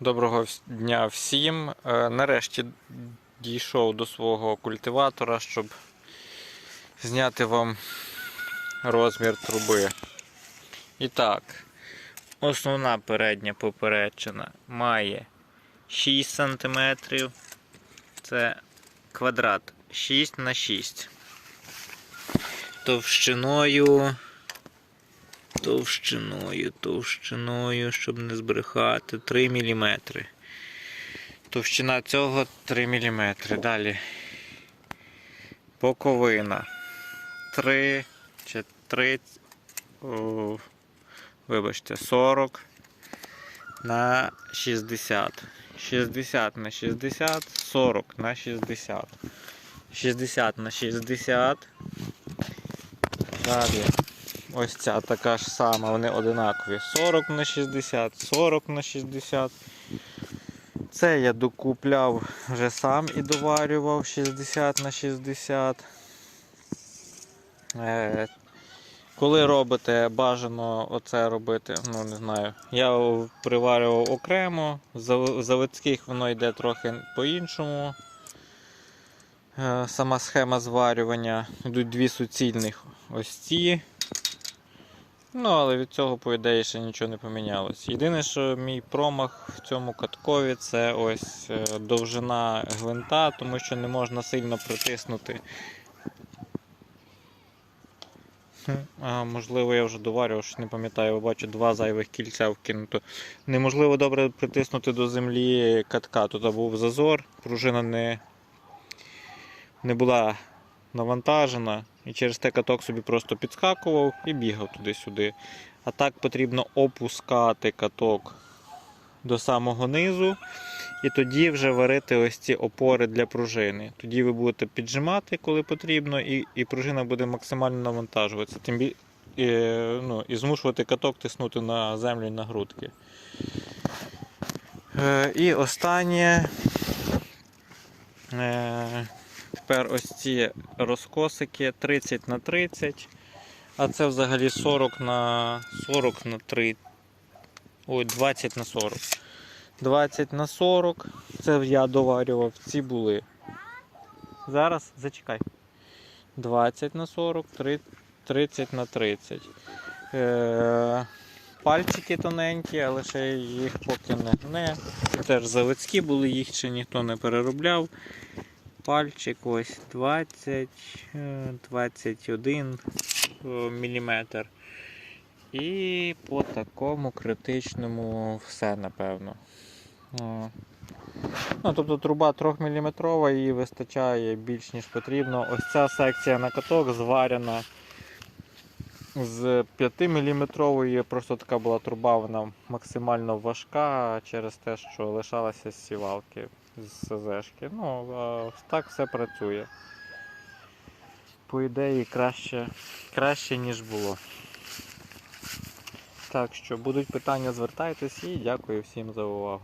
Доброго дня всім. Е, Нарешті дійшов до свого культиватора, щоб зняти вам розмір труби. І так, основна передня поперечина має 6 см. Це квадрат 6 на 6. Товщиною товщиною, товщиною, щоб не збрехати, 3 мм. Товщина цього 3 мм. Далі. Боковина. 3 чи 30. О, вибачте, 40 на 60. 60 на 60, 40 на 60. 60 на 60. Далі. Ось ця така ж сама, вони одинакові. 40 на 60, 40 на 60. Це я докупляв вже сам і доварював 60 на 60. Е, коли робите, бажано оце робити, ну не знаю. Я приварював окремо, заводських воно йде трохи по-іншому. Е, Сама схема зварювання. Йдуть дві суцільних ось ці. Ну, але від цього, по ідеї, ще нічого не помінялось. Єдине, що мій промах в цьому каткові це ось е, довжина гвинта, тому що не можна сильно притиснути. А, можливо, я вже доварював, що не пам'ятаю, бачу два зайвих кільця вкинуто. Неможливо добре притиснути до землі катка. Тут був зазор, пружина не, не була навантажена. І через те каток собі просто підскакував і бігав туди-сюди. А так потрібно опускати каток до самого низу. І тоді вже варити ось ці опори для пружини. Тоді ви будете піджимати, коли потрібно, і, і пружина буде максимально навантажуватися. Тим бі... і, ну, і змушувати каток тиснути на землю і на грудки. Е, і останнє. Е, Тепер ось ці розкосики 30 на 30, а це взагалі 40 на 40 на 3. Ой, 20 на 40. 20 на 40. Це я доварював, ці були. Зараз зачекай. 20 на 40, 30 на 30. Е, пальчики тоненькі, але ще їх поки не гне. Теж заводські були, їх ще ніхто не переробляв пальчик ось 20, е, 21 мм. І по такому критичному все, напевно. Ну, тобто труба 3 мм, її вистачає більш ніж потрібно. Ось ця секція на каток зварена з 5 мм. Просто така була труба, вона максимально важка через те, що лишалася з сівалки з СЗшки. Ну, так все працює. По ідеї краще, краще ніж було. Так що будуть питання, звертайтесь і дякую всім за увагу.